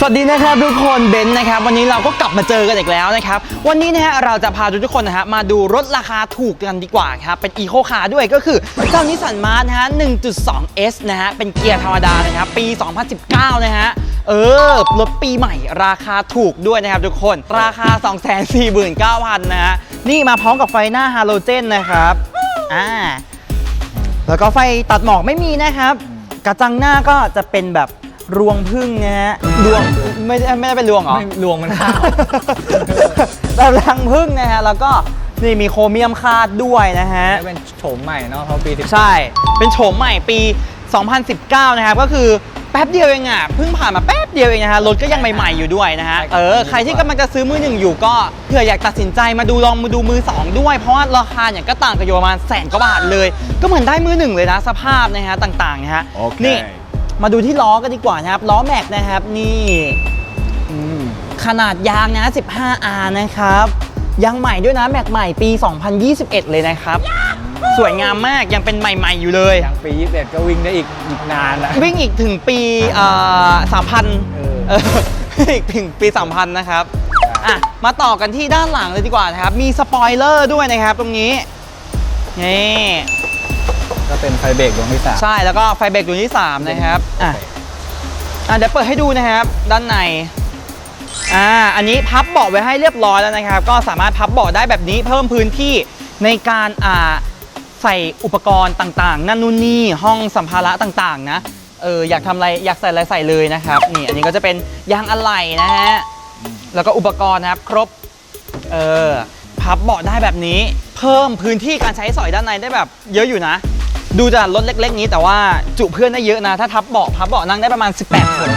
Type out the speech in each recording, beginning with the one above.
สวัสดีนะครับทุกคนเบนซ์นะครับวันนี้เราก็กลับมาเจอกันอีกแล้วนะครับวันนี้นะฮะเราจะพาทุกคนนะฮะมาดูรถราคาถูกกันดีกว่าครับเป็นอีโคคาร์ด้วยก็คือเจ้านิสสันมาร์นะฮะ 1.2S นะฮะเป็นเกียร์ธรรมดานะครับปี 2019 นะฮะเออรถปีใหม่ราคาถูกด้วยนะครับทุกคนราคา 249,000 นะฮะนี่มาพร้อมกับไฟหน้าฮาโลเจนนะครับอ่าแล้วก็ไฟตัดหมอกไม่มีนะครับ กระจังหน้าก็จะเป็นแบบ รวงพึ่งนะฮะรวงไม่ได้ไม่ได้เป็นรวงเหรอไม่รวงมันข้าว แบบรังพึ่งนะฮะ แล้วก็นี่มีโครเมียมคาดด้วยนะฮะเป็นโฉมใหม่เนาะเพราะปีที่ใช่ เป็นโฉมใหม่ปี 2019 นะครับ ก็คือแป๊บเดียวเองอะ เพิ่งผ่านมาแป๊บเดียวเองนะฮะ รถก็ยังใหม่ๆอยู่ด้วยนะฮะ เออ ใครที่กำลังจะซื้อมือหนึ่งอยู่ก็เผื่ออยากตัดสินใจมาดูลองมาดูมือสองด้วย เพราะว่าราคาเนี่ยก็ต่างกันอยู่ประมาณแสนกว่าบาทเลย ก็เหมือนได้มือหนึ่งเลยนะสภาพนะฮะต่างๆนะฮะ โอเค นี่ มาดูที่ล้อกันดีกว่านะครับ ล้อแม็กนะครับนี่อืมขนาดยางนะ 15R นะครับยางใหม่ด้วยนะ แม็กใหม่ปี 2021 เลยนะครับ สวยงามมากยังเป็นใหม่ ๆ อยู่เลย อย่างปี 21 ก็วิ่งได้อีกอีกนานนะวิ่งอีกถึงปีสามพันเออเอออีกถึงปี3000นะครับอะมาต่อกันที่ด้านหลังเลยดีกว่านะครับ มีสปอยเลอร์ด้วยนะครับตรงนี้นี่ ก็เป็นไฟเบรกดวงที่สามใช่แล้วก็ไฟเบรกดวงที่3นะครับอะอะเดี๋ยวเปิดให้ดูนะครับ ด้านในอ่าอันนี้พับเบาะไว้ให้เรียบร้อยแล้วนะครับ ก็สามารถพับเบาะได้แบบนี้เพิ่มพื้นที่ในการอ่าใส่อุปกรณ์ต่างๆ นั่นนู่นนี่ห้องสัมภาระต่างๆ นะเอออยากทำอะไรอยากใส่อะไรใส่เลยนะครับนี่อันนี้ก็จะเป็นยางอะไหล่นะฮะแล้วก็อุปกรณ์นะครับครบเออพับเบาะได้แบบนี้ เพิ่มพื้นที่การใช้สอยด้านในได้แบบ เยอะอยู่นะ ดูจากรถเล็ก ๆ นี้แต่ว่าจุเพื่อนได้เยอะนะ ถ้าทับเบาะพับเบาะนั่งได้ประมาณ 18 คน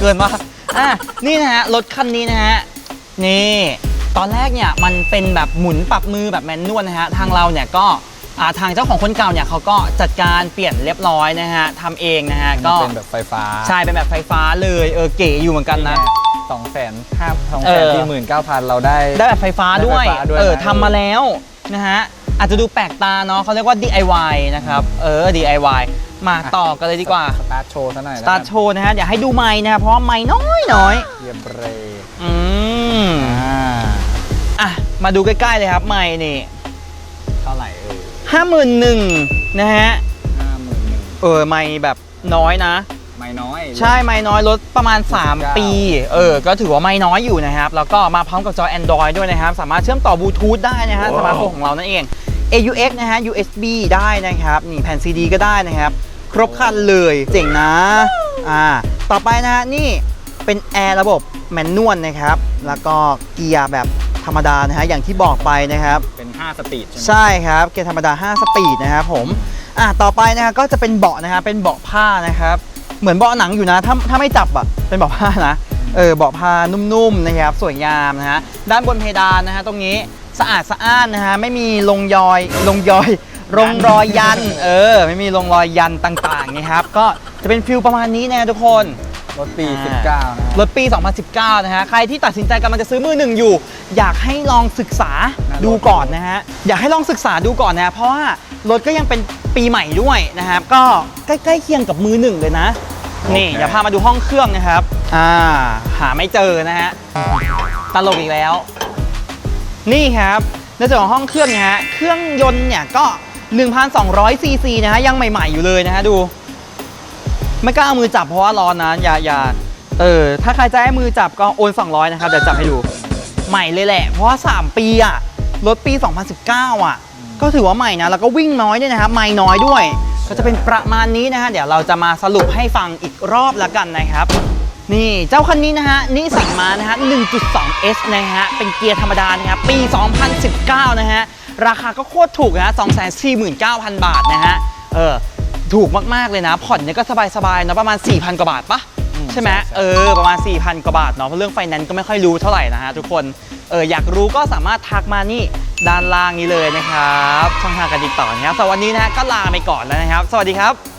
เกินมากอะนี่นะฮะ รถคันนี้นะฮะ นี่ ตอนแรกเนี่ยมันเป็นแบบหมุนปรับมือแบบแมนนวลนะฮะ ทางเราเนี่ยก็อ่าทางเจ้าของคนเก่าเนี่ยเขาก็จัดการเปลี่ยนเรียบร้อยนะฮะทำเองนะฮะก็เป็นแบบไฟฟ้าใช่เป็นแบบไฟฟ้าเลยเออเก๋อยู่เหมือนกันนะ สองแสนห้าสองเอแสนอที่หมื่นเก้าพันเราได้ได้แบบไฟฟ้าด้วย ได้ไฟฟ้าด้วยเออนะทำมาแล้วนะฮะ อาจจะดูแปลกตาเนาะเขาเรียกว่า DIY นะครับ เออ DIY มาต่อกันเลยดีกว่าสตาร์ทโชว์ซะหน่อยสตาร์ทโชว์นะฮะเดี๋ยวให้ดูไม้นะครับเพราะว่าไม้น้อยน้อยเยียมเบรกๆอืมอ่าอะมาดูใกล้ๆเลยครับไม้นี่เท่าไหร่เออห้าหมื่นหนึ่งนะฮะห้าหมื่นหนึ่งเออไม้แบบน้อยนะ ไม่น้อยใช่ไม้น้อยลดประมาณ3 19ปี เออ ก็ถือว่าไม่น้อยอยู่นะครับ แล้วก็มาพร้อมกับจอ Android ด้วยนะครับ สามารถเชื่อมต่อบลูทูธได้นะฮะสมาร์ทโฟนของเรานั่นเอง AUX นะฮะ USB ได้นะครับ นี่แผ่น CD ก็ได้นะครับ ครบครันเลยเจ๋งนะ อ่า ต่อไปนะฮะนี่เป็นแอร์ระบบแมนนวลนะครับ แล้วก็เกียร์แบบธรรมดานะฮะอย่างที่บอกไปนะครับ เป็น 5 สปีดใช่ไหมใช่ครับ เกียร์ธรรมดา 5 สปีดนะครับผม อะต่อไปนะครับก็จะเป็นเบาะนะครับเป็นเบาะผ้านะครับ เหมือนเบาะหนังอยู่นะ ถ้าถ้าไม่จับอะเป็นเบาะผ้านะเออเบาะผ้านุ่มๆนะครับสวยงามนะฮะด้านบนเพดานนะฮะตรงนี้สะอาดสะอ้านนะฮะไม่มีลงยอยลงยอยลงรอยยันเออไม่มีลงรอยยันต่างๆนะครับก็จะเป็นฟิลประมาณนี้นะทุกคนรถปีอ่า19 นะรถปี 2019 นะฮะ ใครที่ตัดสินใจกำลังจะซื้อมือหนึ่งอยู่ อยากให้ลองศึกษาดูก่อนนะฮะ อยากให้ลองศึกษาดูก่อนนะ เพราะว่า รถก็ยังเป็นปีใหม่ด้วยนะครับ ก็ใกล้ๆเคียงกับมือหนึ่งเลยนะ นี่โอเคเดี๋ยวพามาดูห้องเครื่องนะครับ อ่า หาไม่เจอนะฮะตลกอีกแล้ว นี่ครับในส่วนของห้องเครื่องนะฮะเครื่องยนต์เนี่ยก็ 1,200ซีซีนะฮะยังใหม่ๆอยู่เลยนะฮะดู ไม่กล้าเอามือจับเพราะว่าร้อนนะอย่าอย่าเออถ้าใครจะให้มือจับก็โอน 200 นะครับเดี๋ยวจับให้ดู ใหม่เลยแหละ เพราะว่า 3 ปีอะรถปี 2019อะ ก็ถือว่าใหม่นะแล้วก็วิ่งน้อยด้วยนะครับไม่น้อยด้วย ก็จะเป็นประมาณนี้นะฮะเดี๋ยวเราจะมาสรุปให้ฟังอีกรอบละกันนะครับนี่เจ้าคันนี้นะฮะนิสสันมานะฮะ 1.2S นะฮะ เป็นเกียร์ธรรมดานะครับปี 2019 นะฮะ ราคาก็โคตรถูกนะฮะ 249,000 บาทนะฮะ เออ ถูกมากๆเลยนะ ผ่อนเนี่ยก็สบายๆเนอะประมาณ 4,000 กว่าบาทปะใช่ไหมเออ ประมาณ 4,000 กว่าบาทเนาะเพราะเรื่องไฟแนนซ์ก็ไม่ค่อยรู้เท่าไหร่นะฮะทุกคน เออ อยากรู้ก็สามารถทักมานี่ ด้านล่างนี้เลยนะครับช่องทางการติดต่อนะครับสำหรับวันนี้นะฮะก็ลาไปก่อนแล้วนะครับ สวัสดีครับ